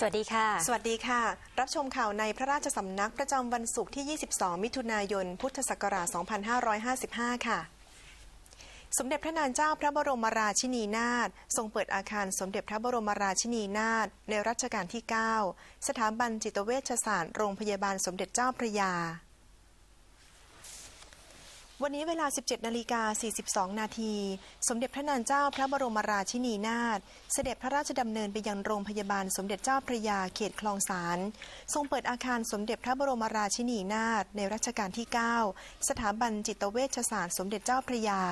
สวัสดีค่ะ สวัสดีค่ะ รับชมข่าวในพระราชสำนักประจำวันศุกร์ที่ 22 มิถุนายน พุทธศักราช 2555 ค่ะสมเด็จพระนางเจ้าพระบรมราชินีนาถทรงเปิดอาคารสมเด็จพระบรมราชินีนาถในรัชกาลที่ 9 สถาบันจิตเวชศาสตร์โรงพยาบาลสมเด็จเจ้าพระยา วันนี้เวลา 17นาฬิกา42 นาที สมเด็จพระนางเจ้าพระบรมราชินีนาถ เสด็จพระราชดำเนินไปยังโรงพยาบาลสมเด็จเจ้าพระยาเขตคลองสาร ทรงเปิดอาคารสมเด็จพระบรมราชินีนาถในรัชกาลที่ 9 สถาบันจิตเวชศาสตร์สมเด็จเจ้าพระยา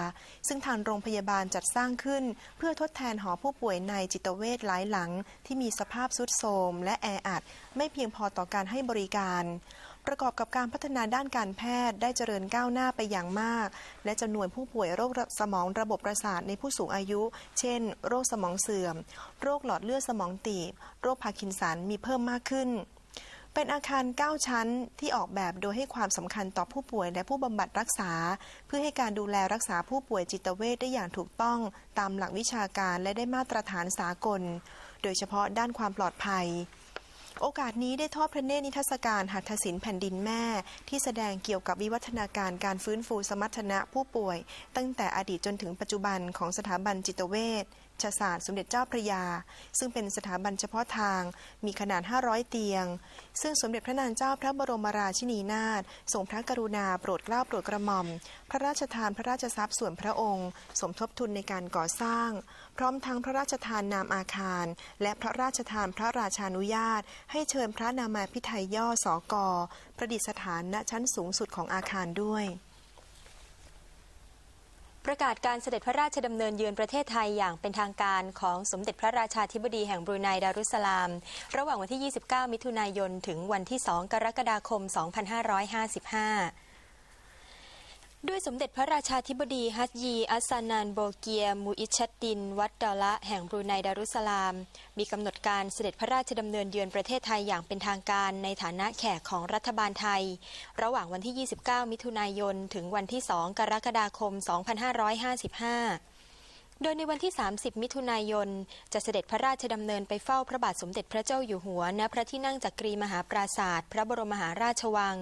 ซึ่งทางโรงพยาบาลจัดสร้างขึ้น เพื่อทดแทนหอผู้ป่วยในจิตเวชหลายหลัง ที่มีสภาพทรุดโทรมและแออัด ไม่เพียงพอต่อการให้บริการ ประกอบกับการพัฒนาด้านการแพทย์ได้เจริญก้าวหน้าไปอย่างมาก และจำนวนผู้ป่วยโรคสมองระบบประสาทในผู้สูงอายุ เช่น โรคสมองเสื่อม โรคหลอดเลือดสมองตีบ โรคพาร์กินสันมีเพิ่มมากขึ้น เป็นอาคาร 9 ชั้นที่ออกแบบโดยให้ความสำคัญต่อผู้ป่วยและผู้บำบัดรักษา เพื่อให้การดูแลรักษาผู้ป่วยจิตเวชได้อย่างถูกต้องตามหลักวิชาการและได้มาตรฐานสากล โดยเฉพาะด้านความปลอดภัย โอกาสนี้ได้ทอดพระเนตรนิทรรศการหัตถศิลป์แผ่นดินแม่ ที่แสดงเกี่ยวกับวิวัฒนาการการฟื้นฟูสมรรถนะผู้ป่วย ตั้งแต่อดีตจนถึงปัจจุบันของสถาบันจิตเวช ชศาสตร์สมเด็จเจ้าพระยา ซึ่งเป็นสถาบันเฉพาะทางมีขนาด 500 เตียง ซึ่งสมเด็จพระนางเจ้าพระบรมราชินีนาถทรงพระกรุณาโปรดเกล้าโปรดกระหม่อม พระราชทานพระราชทรัพย์ส่วนพระองค์ สมทบทุนในการก่อสร้าง พร้อมทั้งพระราชทานนามอาคาร และพระราชทานพระราชานุญาต ให้เชิญพระนามาพิไทยย่อสอกอประดิษฐานณชั้นสูงสุดของอาคารด้วย ประกาศการเสด็จพระราชดำเนินเยือนประเทศไทยอย่างเป็นทางการของสมเด็จพระราชาธิบดีแห่งบรูไนดารุสลาม ระหว่างวันที่ 29 มิถุนายน ถึงวันที่ 2 กรกฎาคม 2555 ด้วยสมเด็จพระราชาธิบดีฮัจยี อัสซานันโบเกีย มูอิชัดดิน วัดดอละ แห่งบรูไนดารุสสลาม มีกำหนดการเสด็จพระราชดำเนินเยือนประเทศไทยอย่างเป็นทางการในฐานะแขกของรัฐบาลไทย ระหว่างวันที่ 29 มิถุนายน ถึงวันที่ 2 กรกฎาคม 2555โดยในวันที่ 30 มิถุนายน จะเสด็จพระราชดำเนินไปเฝ้าพระบาทสมเด็จพระเจ้าอยู่หัว ณ พระที่นั่งจักรีมหาปราศาสตร์ พระบรมมหาราชวัง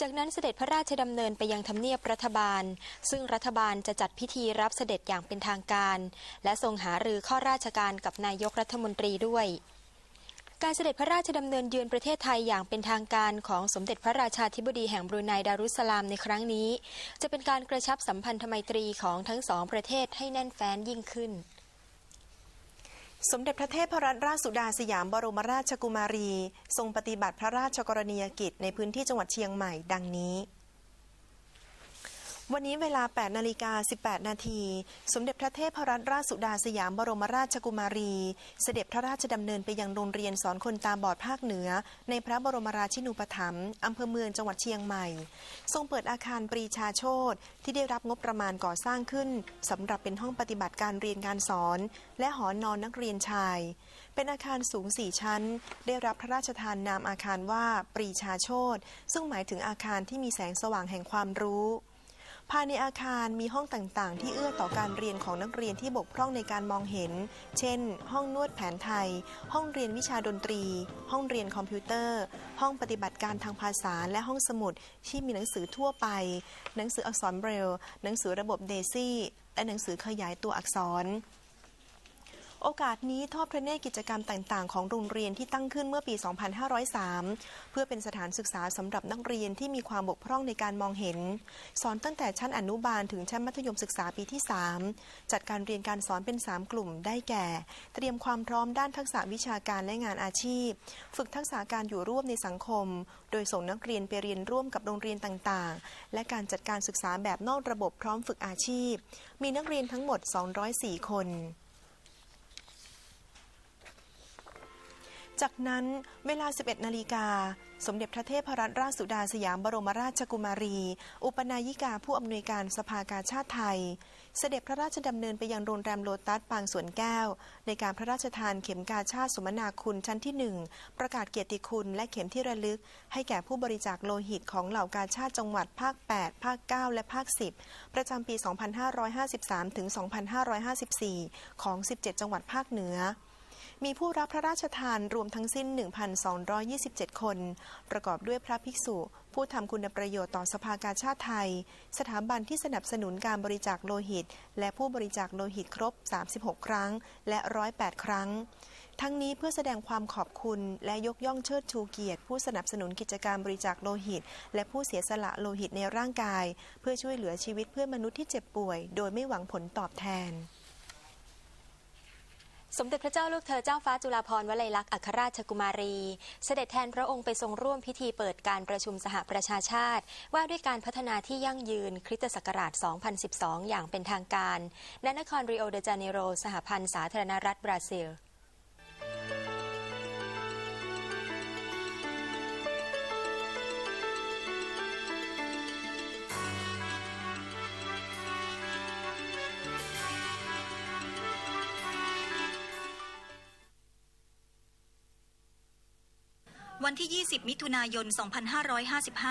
จากนั้นเสด็จพระราชดำเนินไปยังทำเนียบรัฐบาล ซึ่งรัฐบาลจะจัดพิธีรับเสด็จอย่างเป็นทางการ และทรงหารือข้อราชการกับนายกรัฐมนตรีด้วยการเสด็จพระราชดำเนินเยือนประเทศไทยอย่างเป็นทางการของสมเด็จพระราชาธิบดีแห่งบรูไนดารุสลามในครั้งนี้ จะเป็นการกระชับสัมพันธไมตรีของทั้งสองประเทศให้แน่นแฟ้นยิ่งขึ้น สมเด็จพระเทพรัตนราชสุดาสยามบรมราชกุมารี ทรงปฏิบัติพระราชกรณียกิจในพื้นที่จังหวัดเชียงใหม่ดังนี้ วันนี้เวลา 8 นาฬิกา 18 นาที สมเด็จพระเทพรัตนราชสุดาสยามบรมราชกุมารี เสด็จพระราชดำเนินไปยังโรงเรียนสอนคนตาบอดภาคเหนือ ในพระบรมราชินูปถัมภ์อำเภอเมืองจังหวัดเชียงใหม่ ทรงเปิดอาคารปรีชาโชตที่ได้รับงบประมาณก่อสร้างขึ้นสำหรับเป็นห้องปฏิบัติการเรียนการสอน และหอนอนนักเรียนชาย เป็นอาคารสูงสี่ชั้น ได้รับพระราชทานนามอาคารว่าปรีชาโชตซึ่งหมายถึงอาคารที่มีแสงสว่างแห่งความรู้ ภายในอาคารมีห้องต่างๆ ที่เอื้อต่อการเรียนของนักเรียนที่บกพร่องในการมองเห็น เช่น ห้องนวดแผนไทย ห้องเรียนวิชาดนตรี ห้องเรียนคอมพิวเตอร์ ห้องปฏิบัติการทางภาษา และห้องสมุดที่มีหนังสือทั่วไป หนังสืออักษรเบรลล์หนังสือระบบเดซี่ และหนังสือขยายตัวอักษร โอกาสนี้ทอดพระเนตรกิจกรรมต่าง ๆ ของโรงเรียนที่ตั้งขึ้นเมื่อปี 2503 เพื่อเป็นสถานศึกษาสำหรับนักเรียนที่มีความบกพร่องในการมองเห็น สอนตั้งแต่ชั้นอนุบาลถึงชั้นมัธยมศึกษาปีที่ 3 จัดการเรียนการสอนเป็น 3 กลุ่มได้แก่ เตรียมความพร้อมด้านทักษะวิชาการและงานอาชีพ ฝึกทักษะการอยู่ร่วมในสังคม โดยส่งนักเรียนไปเรียนร่วมกับโรงเรียนต่างๆ และการจัดการศึกษาแบบนอกระบบพร้อมฝึกอาชีพ มีนักเรียนทั้งหมด 204 คน จากนั้นเวลา 11 นาฬิกา สมเด็จพระเทพรัตนราชสุดาสยามบรมราชกุมารี อุปนายิกาผู้อำนวยการสภากาชาติไทย เสด็จพระราชดำเนินไปยังโรงแรมโลตัสปางสวนแก้ว ในการพระราชทานเข็มกาชาติสมนาคุณชั้นที่ 1 ประกาศเกียรติคุณและเข็มที่ระลึก ให้แก่ผู้บริจาคโลหิตของเหล่ากาชาติจังหวัดภาค 8 ภาค 9 และภาค 10 ประจำปี 2553 ถึง 2554 ของ 17 จังหวัดภาคเหนือ มีผู้รับพระราชทานรวมทั้งสิ้น 1,227 คน ประกอบด้วยพระภิกษุ ผู้ทำคุณประโยชน์ต่อสภากาชาติไทย สถาบันที่สนับสนุนการบริจาคโลหิต และผู้บริจาคโลหิตครบ 36 ครั้ง และ 108 ครั้ง ทั้งนี้เพื่อแสดงความขอบคุณและยกย่องเชิดชูเกียรติ ผู้สนับสนุนกิจการบริจาคโลหิต และผู้เสียสละโลหิตในร่างกาย เพื่อช่วยเหลือชีวิตเพื่อนมนุษย์ที่เจ็บป่วย โดยไม่หวังผลตอบแทน สมเด็จพระเจ้าลูกเธอเจ้าฟ้าจุฬาภรณ์วลัยลักษณ์อัครราชกุมารี เสด็จแทนพระองค์ไปทรงร่วมพิธีเปิดการประชุมสหประชาชาติ ว่าด้วยการพัฒนาที่ยั่งยืนคริสตศักราช 2012 อย่างเป็นทางการณนครริโอเดจาเนโร สหพันธ์สาธารณรัฐบราซิล วันที่ 20 มิถุนายน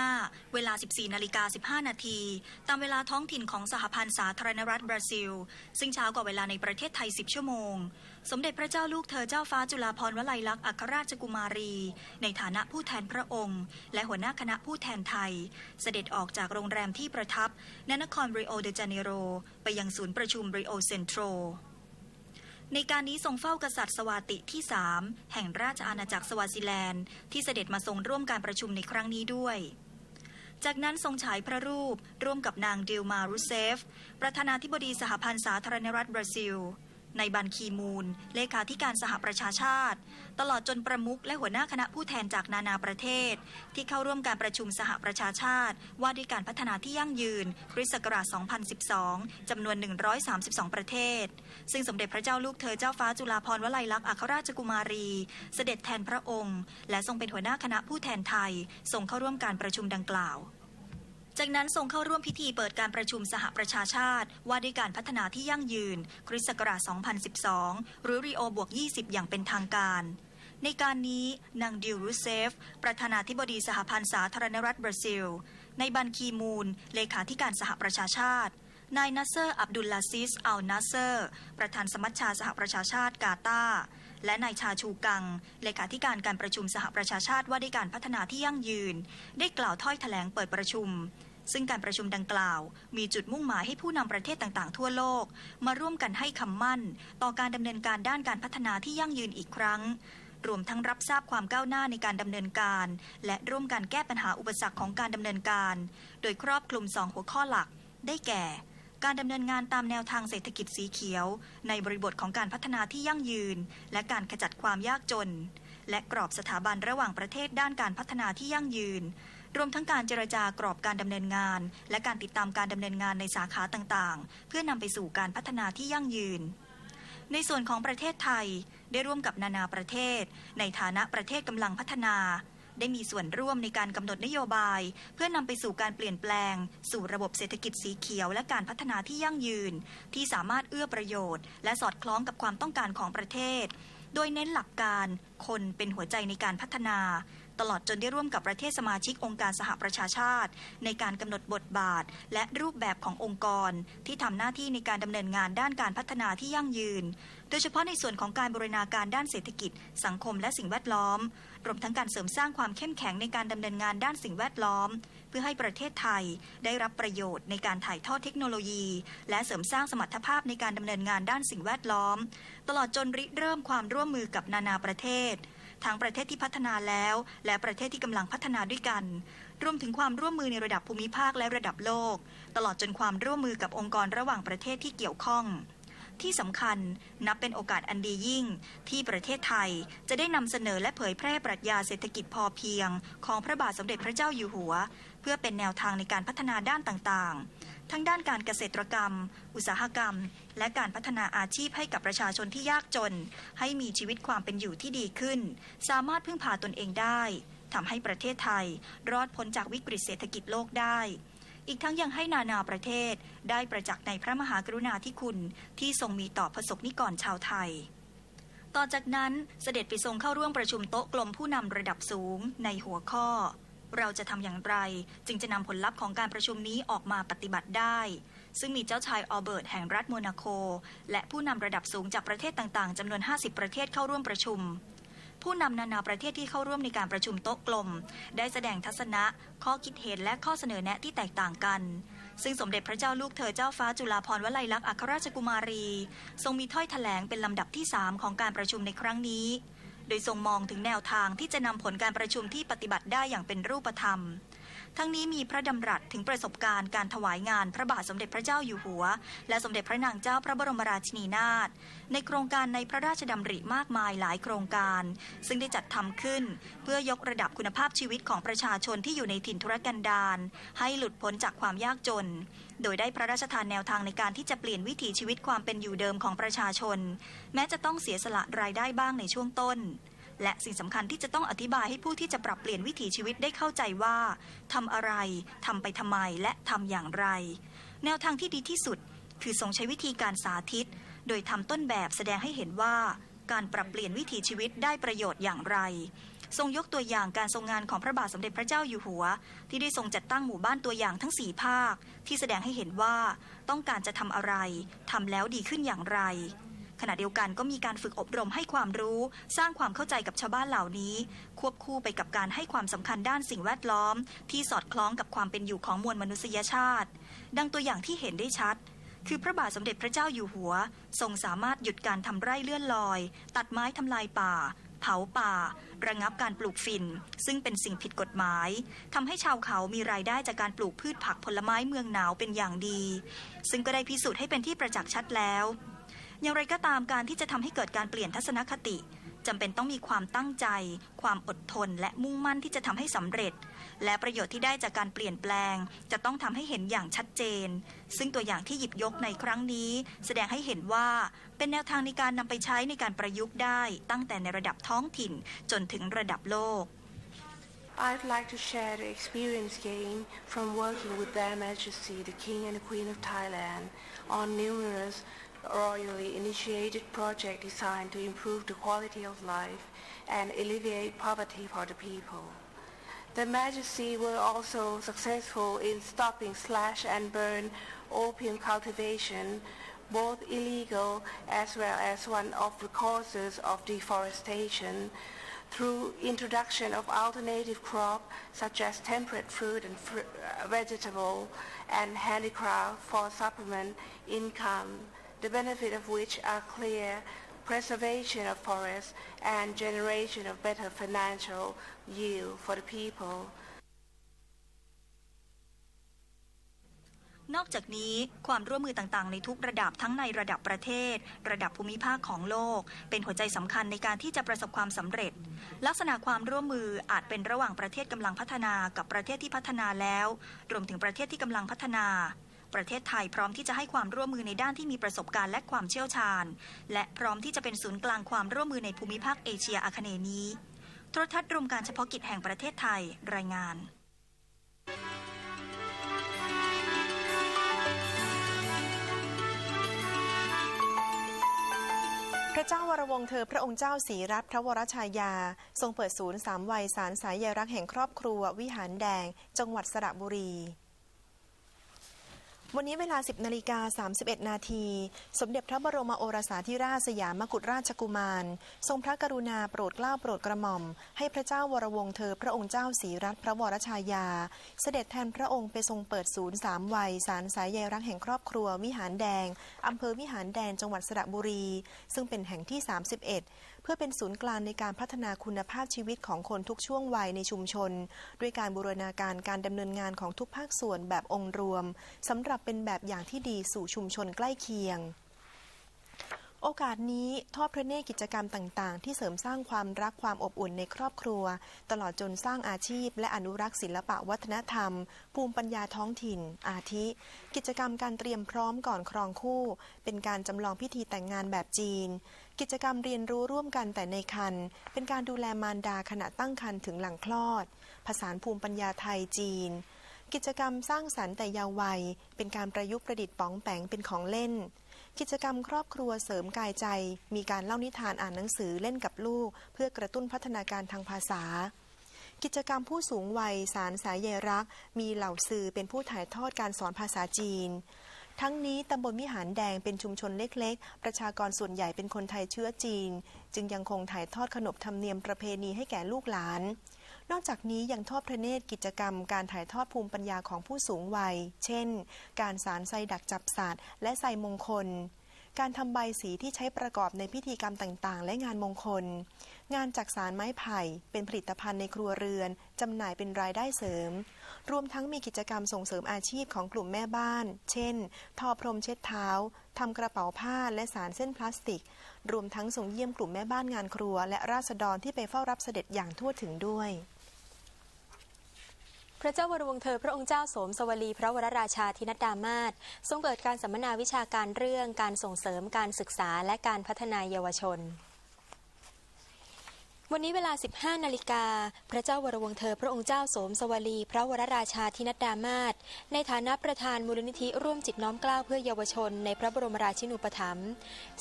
2555 เวลา 14 นาฬิกา 15 นาที ตามเวลาท้องถิ่นของสหพันธ์สาธารณรัฐบราซิล ซึ่งเช้ากว่าเวลาในประเทศไทย 10 ชั่วโมง สมเด็จพระเจ้าลูกเธอเจ้าฟ้าจุฬาภรณ์วลัยลักษณ์อัครราชกุมารี ในฐานะผู้แทนพระองค์ และหัวหน้าคณะผู้แทนไทย เสด็จออกจากโรงแรมที่ประทับณนครริโอเดจาเนโร ไปยังศูนย์ประชุมริโอเซ็นทรัล ในการนี้ทรงเฝ้ากษัตริย์สวาติที่3แห่งราชอาณาจักรสวาซิแลนด์ ที่เสด็จมาทรงร่วมการประชุมในครั้งนี้ด้วย จากนั้นทรงฉายพระรูปร่วมกับนางดิลมารุเซฟ ประธานาธิบดีสหพันธ์สาธารณรัฐบราซิล ในบันคีมูล เลขาธิการสหประชาชาติ ตลอดจนประมุขและหัวหน้าคณะผู้แทนจากนานาประเทศ ที่เข้าร่วมการประชุมสหประชาชาติ ว่าด้วยการพัฒนาที่ยั่งยืนคริสต์ศักราช 2012 จำนวน 132 ประเทศ ซึ่งสมเด็จพระเจ้าลูกเธอเจ้าฟ้าจุฬาภรณ์วลัยลักษณ์อัครราชกุมารี เสด็จแทนพระองค์ และทรงเป็นหัวหน้าคณะผู้แทนไทยทรงเข้าร่วมการประชุมดังกล่าว จากนั้นทรงเข้าร่วมพิธีเปิดการประชุมสหประชาชาติ ว่าด้วยการพัฒนาที่ยั่งยืน คริสต์ศักราช 2012 หรือรีโอบวก 20 อย่างเป็นทางการ ในการนี้นางดิลรูเซฟ ประธานาธิบดีสหพันธ์สาธารณรัฐบราซิล ในบันคีมูล เลขาธิการสหประชาชาตินายนัสเซอร์ อับดุลลาซิส อัลนัสเซอร์ ประธานสมัชชาสหประชาชาติกาตาและนายชาชูกัง เลขาธิการการประชุมสหประชาชาติว่าด้วยการพัฒนาที่ยั่งยืน ได้กล่าวถ้อยแถลงเปิดประชุม ซึ่งการประชุมดังกล่าว มีจุดมุ่งหมายให้ผู้นำประเทศต่างๆ ทั่วโลก มาร่วมกันให้คำมั่น ต่อการดำเนินการด้านการพัฒนาที่ยั่งยืนอีกครั้ง รวมทั้งรับทราบความก้าวหน้าในการดำเนินการ และร่วมกันแก้ปัญหาอุปสรรคของการดำเนินการ โดยครอบคลุมสองหัวข้อหลัก ได้แก่ การดำเนินงานตามแนวทางเศรษฐกิจสีเขียว ในบริบทของการพัฒนาที่ยั่งยืน และการขจัดความยากจนและกรอบสถาบันระหว่างประเทศด้านการพัฒนาที่ยั่งยืน รวมทั้งการเจรจากรอบการดำเนินงาน และการติดตามการดำเนินงานในสาขาต่างๆ เพื่อนำไปสู่การพัฒนาที่ยั่งยืน ในส่วนของประเทศไทยได้ร่วมกับนานาประเทศ ในฐานะประเทศกำลังพัฒนา ได้มีส่วนร่วมในการกำหนดนโยบาย เพื่อนำไปสู่การเปลี่ยนแปลง สู่ระบบเศรษฐกิจสีเขียว และการพัฒนาที่ยั่งยืน ที่สามารถเอื้อประโยชน์ และสอดคล้องกับความต้องการของประเทศ โดยเน้นหลักการ คนเป็นหัวใจในการพัฒนา ตลอดจนได้ร่วมกับประเทศสมาชิกองค์การสหประชาชาติ ในการกำหนดบทบาท และรูปแบบขององค์กร ที่ทำหน้าที่ในการดำเนินงานด้านการพัฒนาที่ยั่งยืน โดยเฉพาะในส่วนของการบริณาการด้านเศรษฐกิจ สังคมและสิ่งแวดล้อม รวมทั้งการเสริมสร้างความเข้มแข็งในการดำเนินงานด้านสิ่งแวดล้อม เพื่อให้ประเทศไทยได้รับประโยชน์ในการถ่ายทอดเทคโนโลยี และเสริมสร้างสมรรถภาพในการดำเนินงานด้านสิ่งแวดล้อม ตลอดจนริเริ่มความร่วมมือกับนานาประเทศ ทั้งประเทศที่พัฒนาแล้ว และประเทศที่กำลังพัฒนาด้วยกัน รวมถึงความร่วมมือในระดับภูมิภาคและระดับโลก ตลอดจนความร่วมมือกับองค์กรระหว่างประเทศที่เกี่ยวข้องที่สำคัญนับเป็นโอกาสอันดียิ่ง ที่ประเทศไทยจะได้นำเสนอและเผยแพร่ปรัชญาเศรษฐกิจพอเพียง ของพระบาทสมเด็จพระเจ้าอยู่หัว เพื่อเป็นแนวทางในการพัฒนาด้านต่างๆ ทั้งด้านการเกษตรกรรม อุตสาหกรรม และการพัฒนาอาชีพให้กับประชาชนที่ยากจน ให้มีชีวิตความเป็นอยู่ที่ดีขึ้น สามารถพึ่งพาตนเองได้ทำให้ประเทศไทย รอดพ้นจากวิกฤตเศรษฐกิจโลกได้ อีกทั้งยังให้นานาประเทศได้ประจักษ์ในพระมหากรุณาธิคุณที่ทรงมีต่อประสบนิกรชาวไทย ต่อจากนั้นเสด็จไปทรงเข้าร่วมประชุมโต๊ะกลมผู้นำระดับสูงในหัวข้อ เราจะทำอย่างไร จึงจะนำผลลัพธ์ของการประชุมนี้ออกมาปฏิบัติได้ ซึ่งมีเจ้าชายอัลเบิร์ตแห่งรัฐโมนาโก และผู้นำระดับสูงจากประเทศต่างๆจำนวน 50 ประเทศเข้าร่วมประชุม ผู้นำนานาประเทศที่เข้าร่วมในการประชุมโต๊ะกลม ได้แสดงทัศนะ ข้อคิดเห็นและข้อเสนอแนะที่แตกต่างกันซึ่งสมเด็จพระเจ้าลูกเธอเจ้าฟ้าจุฬาภรณ์วลัยลักษณ์อัครราชกุมารี ทรงมีถ้อยแถลงเป็นลำดับที่ 3 ของการประชุมในครั้งนี้ โดยทรงมองถึงแนวทางที่จะนำผลการประชุมที่ปฏิบัติได้อย่างเป็นรูปธรรม ทั้งนี้มีพระดำรัสถึงประสบการณ์การถวายงานพระบาทสมเด็จพระเจ้าอยู่หัว และสมเด็จพระนางเจ้าพระบรมราชินีนาถในโครงการในพระราชดำริมากมายหลายโครงการ ซึ่งได้จัดทำขึ้น เพื่อยกระดับคุณภาพชีวิตของประชาชนที่อยู่ในถิ่นทุรกันดารให้หลุดพ้นจากความยากจน โดยได้พระราชทานแนวทางในการที่จะเปลี่ยนวิถีชีวิตความเป็นอยู่เดิมของประชาชน แม้จะต้องเสียสละรายได้บ้างในช่วงต้น และสิ่งสำคัญที่จะต้องอธิบายให้ผู้ที่จะปรับเปลี่ยนวิถีชีวิตได้เข้าใจว่าทำอะไรทำไปทำไมและทำอย่างไร แนวทางที่ดีที่สุด คือทรงใช้วิธีการสาธิต โดยทำต้นแบบแสดงให้เห็นว่า การปรับเปลี่ยนวิถีชีวิตได้ประโยชน์อย่างไร ทรงยกตัวอย่างการทรงงานของพระบาทสมเด็จพระเจ้าอยู่หัว ที่ได้ทรงจัดตั้งหมู่บ้านตัวอย่างทั้งสี่ภาค ที่แสดงให้เห็นว่าต้องการจะทำอะไรทำแล้วดีขึ้นอย่างไร ขณะเดียวกันก็มีการฝึกอบรมให้ความรู้ สร้างความเข้าใจกับชาวบ้านเหล่านี้ ควบคู่ไปกับการให้ความสำคัญด้านสิ่งแวดล้อม ที่สอดคล้องกับความเป็นอยู่ของมวลมนุษยชาติ ดังตัวอย่างที่เห็นได้ชัด คือพระบาทสมเด็จพระเจ้าอยู่หัว ทรงสามารถหยุดการทำไร่เลื่อนลอย ตัดไม้ทำลายป่าเผาป่า ระงับการปลูกฝิ่น ซึ่งเป็นสิ่งผิดกฎหมายทำให้ชาวเขามีรายได้จากการปลูกพืชผักผลไม้เมืองหนาวเป็นอย่างดี ซึ่งก็ได้พิสูจน์ให้เป็นที่ประจักษ์ชัดแล้ว อย่างไรก็ตามการที่จะทำให้เกิดการเปลี่ยนทัศนคติจำเป็นต้องมีความตั้งใจ ความอดทน และมุ่งมั่นที่จะทำให้สำเร็จ และประโยชน์ที่ได้จากการเปลี่ยนแปลง จะต้องทำให้เห็นอย่างชัดเจน ซึ่งตัวอย่างที่หยิบยกในครั้งนี้ แสดงให้เห็นว่าเป็นแนวทางในการนำไปใช้ในการประยุกต์ได้ ตั้งแต่ในระดับท้องถิ่นจนถึงระดับโลก I'd like to share the experience gained from working with Their Majesty the King and the Queen of Thailand on numerous royally initiated project designed to improve the quality of life and alleviate poverty for the people. The Majesty were also successful in stopping slash and burn opium cultivation, both illegal as well as one of the causes of deforestation, through introduction of alternative crop such as temperate fruit and fr- vegetable and handicraft for supplement income, the benefit of which are clear preservation of forests and generation of better financial yield for the people. นอกจากนี้ความร่วมมือต่างๆ ในทุกระดับทั้งในระดับประเทศ ระดับภูมิภาคของโลก เป็นหัวใจสำคัญในการที่จะประสบความสำเร็จ ลักษณะความร่วมมืออาจเป็นระหว่างประเทศกำลังพัฒนากับประเทศที่พัฒนาแล้ว รวมถึงประเทศที่กำลังพัฒนา ประเทศไทยพร้อมที่จะให้ความร่วมมือในด้านที่มีประสบการณ์และความเชี่ยวชาญ และพร้อมที่จะเป็นศูนย์กลางความร่วมมือในภูมิภาคเอเชียอาคเนย์นี้โทรทัศน์รวมการเฉพาะกิจแห่งประเทศไทยรายงานพระเจ้าวรวงเธอพระองค์เจ้าศรีรัตนพระวรชายา ทรงเปิดศูนย์สามวัยสารสายใยรักแห่งครอบครัววิหารแดง จังหวัดสระบุรี วันนี้เวลา 10นาฬิกา31 นาที สมเด็จพระบรมโอรสาธิราชสยามกุฎราชกุมาร ทรงพระกรุณาโปรดเกล้าโปรดกระหม่อม ให้พระเจ้าวรวงศ์เธอพระองค์เจ้าศรีรัตนพระวรชายา เสด็จแทนพระองค์ไปทรงเปิดศูนย์สามวัยสารสายใยรักแห่งครอบครัววิหารแดงอำเภอวิหารแดงจังหวัดสระบุรี ซึ่งเป็นแห่งที่ 31 พื่อเป็นศูนย์กลางในการพัฒนาคุณภาพชีวิตของคนทุกช่วงวัยในชุมชน ด้วยการบูรณาการการดำเนินงานของทุกภาคส่วนแบบองค์รวมสำหรับเป็นแบบอย่างที่ดีสู่ชุมชนใกล้เคียง โอกาสนี้ทอดพระเนตรกิจกรรมต่าง ๆ ที่เสริมสร้างความรักความอบอุ่นในครอบครัว ตลอดจนสร้างอาชีพ และอนุรักษ์ศิลปะวัฒนธรรม ภูมิปัญญาท้องถิ่น อาทิ กิจกรรมการเตรียมพร้อมก่อนครองคู่ เป็นการจำลองพิธีแต่งงานแบบจีน กิจกรรมเรียนรู้ร่วมกันแต่ในคัน เป็นการดูแลมารดาขณะตั้งครรภ์ถึงหลังคลอด ผสานภูมิปัญญาไทยจีนกิจกรรมสร้างสรรค์แต่ยาววัย เป็นการประยุกต์ประดิษฐ์ป๋องแปงเป็นของเล่น กิจกรรมครอบครัวเสริมกายใจ มีการเล่านิทานอ่านหนังสือเล่นกับลูก เพื่อกระตุ้นพัฒนาการทางภาษา กิจกรรมผู้สูงวัยสารสายใยรัก มีเหล่าสื่อเป็นผู้ถ่ายทอดการสอนภาษาจีน ทั้งนี้ตำบลมิหารแดงเป็นชุมชนเล็กๆ ประชากรส่วนใหญ่เป็นคนไทยเชื้อจีน จึงยังคงถ่ายทอดขนบธรรมเนียมประเพณีให้แก่ลูกหลาน นอกจากนี้ยังทอดพระเนตรกิจกรรมการถ่ายทอดภูมิปัญญาของผู้สูงวัย เช่น การสารไซดักจับสัตว์และไซมงคล การทำใบสีที่ใช้ประกอบในพิธีกรรมต่างๆ และงานมงคล งานจักสารไม้ไผ่เป็นผลิตภัณฑ์ในครัวเรือนจำหน่ายเป็นรายได้เสริม รวมทั้งมีกิจกรรมส่งเสริมอาชีพของกลุ่มแม่บ้าน เช่น ทอพรมเช็ดเท้าทำกระเป๋าผ้าและสารเส้นพลาสติก รวมทั้งส่งเยี่ยมกลุ่มแม่บ้านงานครัว และราษฎรที่ไปเฝ้ารับเสด็จอย่างทั่วถึงด้วย พระเจ้าวรวงศ์เธอพระองค์เจ้าโสมสวลีพระวรราชาธินัดดามาศทรงเปิดการสัมมนาวิชาการเรื่องการส่งเสริมการศึกษาและการพัฒนาเยาวชน วันนี้เวลา 15 นาฬิกา พระเจ้าวรวงศ์เธอพระองค์เจ้าโสมสวลี พระวรราชาธินัดดามาศในฐานะประธานมูลนิธิร่วมจิตน้อมกล้าวเพื่อเยาวชน ในพระบรมราชินูปถัมภ์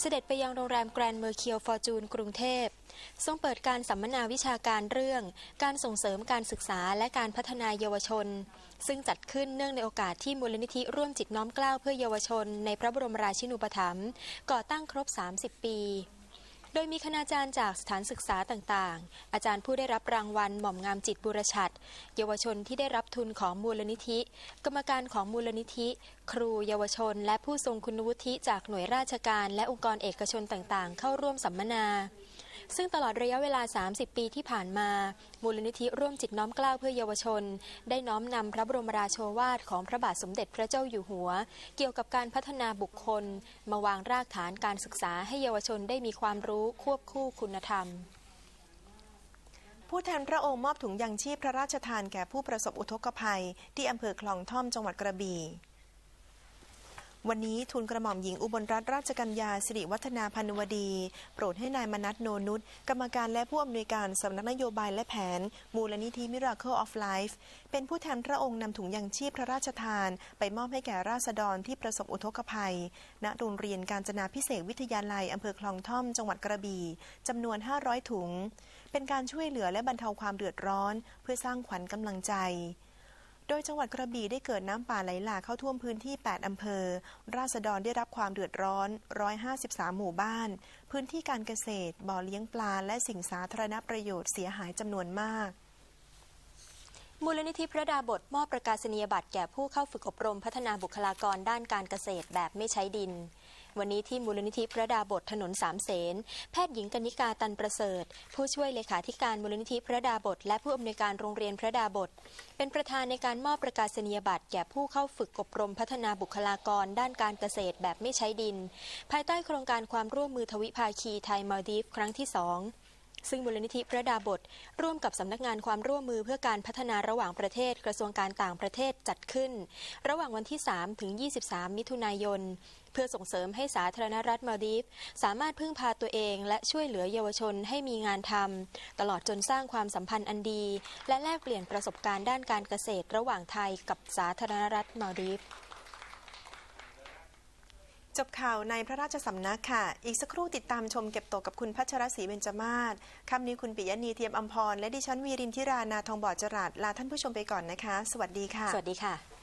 เสด็จไปยังโรงแรมแกรนด์เมอร์เคียวฟอร์จูนกรุงเทพ ทรงเปิดการสัมมนาวิชาการเรื่อง การส่งเสริมการศึกษาและการพัฒนาเยาวชน ซึ่งจัดขึ้นเนื่องในโอกาสที่มูลนิธิร่วมจิตน้อมกล้าวเพื่อเยาวชน ในพระบรมราชินูปถัมภ์ก่อตั้งครบ 30 ปี ดยมีคณาจารย์จากสถานศึกษาต่างๆ อาจารย์ผู้ได้รับรางวัลหม่อมงามจิตบุรชัด เยาวชนที่ได้รับทุนของมูลนิธิ กรรมการของมูลนิธิ ครูเยาวชน และผู้ทรงคุณวุฒิจากหน่วยราชการ และองค์กรเอกชนต่างๆ เข้าร่วมสัมมนา ซึ่งตลอดระยะเวลา 30 ปีที่ผ่านมา มูลนิธิร่วมจิตน้อมกล้าวเพื่อเยาวชน ได้น้อมนำพระบรมราโชวาทของพระบาทสมเด็จพระเจ้าอยู่หัว เกี่ยวกับการพัฒนาบุคคล มาวางรากฐานการศึกษาให้เยาวชนได้มีความรู้ควบคู่คุณธรรมผู้แทนพระองค์มอบถุงยังชีพพระราชทานแก่ผู้ประสบอุทกภัย ที่อำเภอคลองท่อมจังหวัดกระบี่ วันนี้ทูลกระหม่อมหญิงอุบลรัตนราชกัญญาสิริวัฒนาพันวดี โปรดให้นายมนัทโนนุชกรรมการและผู้อำนวยการสำนักนโยบายและแผน มูลนิธิ Miracle of Life เป็นผู้แทนพระองค์นำถุงยังชีพพระราชทาน ไปมอบให้แก่ราษฎรที่ประสบอุทกภัย ณโรงเรียนการจนาพิเศษวิทยาลัยอำเภอคลองท่อม จังหวัดกระบี่จำนวน 500 ถุง เป็นการช่วยเหลือและบรรเทาความเดือดร้อน เพื่อสร้างขวัญกำลังใจ โดยจังหวัดกระบี่ได้เกิดน้ำป่าไหลหลากเข้าท่วมพื้นที่ 8 อำเภอ ราษฎรได้รับความเดือดร้อน 153 หมู่บ้าน พื้นที่การเกษตร บ่อเลี้ยงปลา และสิ่งสาธารณประโยชน์เสียหายจำนวนมาก มูลนิธิพระดาบทมอบประกาศนียบัตรแก่ผู้เข้าฝึกอบรมพัฒนาบุคลากรด้านการเกษตรแบบไม่ใช้ดิน วันนี้ที่มูลนิธิพระดาบทถนนสามเสนแพทย์หญิงกนิกาตันประเสริฐ ผู้ช่วยเลขาธิการมูลนิธิพระดาบท และผู้อำนวยการโรงเรียนพระดาบท เป็นประธานในการมอบประกาศนียบัตรแก่ผู้เข้าฝึกอบรมพัฒนาบุคลากรด้านการเกษตรแบบไม่ใช้ดิน ภายใต้โครงการความร่วมมือทวิภาคีไทยมาลดีฟครั้งที่สอง ซึ่งมูลนิธิพระดาบท ร่วมกับสำนักงานความร่วมมือเพื่อการพัฒนาระหว่างประเทศกระทรวงการต่างประเทศจัดขึ้น ระหว่างวันที่ 3 ถึง 23 มิถุนายน เพื่อส่งเสริมให้สาธารณรัฐมาลดีฟสามารถพึ่งพาตัวเองและช่วยเหลือเยาวชนให้มีงานทำตลอดจนสร้างความสัมพันธ์อันดี และแลกเปลี่ยนประสบการณ์ด้านการเกษตรระหว่างไทยกับสาธารณรัฐมาลดีฟ จบข่าวในพระราชสำนักค่ะ อีกสักครู่ติดตามชมเก็บตกกับคุณพัชรศรีเบญจมาศค่ำนี้คุณปิยณีเทียมอัมพร และดิฉันวีรินทิรานาทองบอดจรัสลาท่านผู้ชมไปก่อนนะคะ สวัสดีค่ะ สวัสดีค่ะ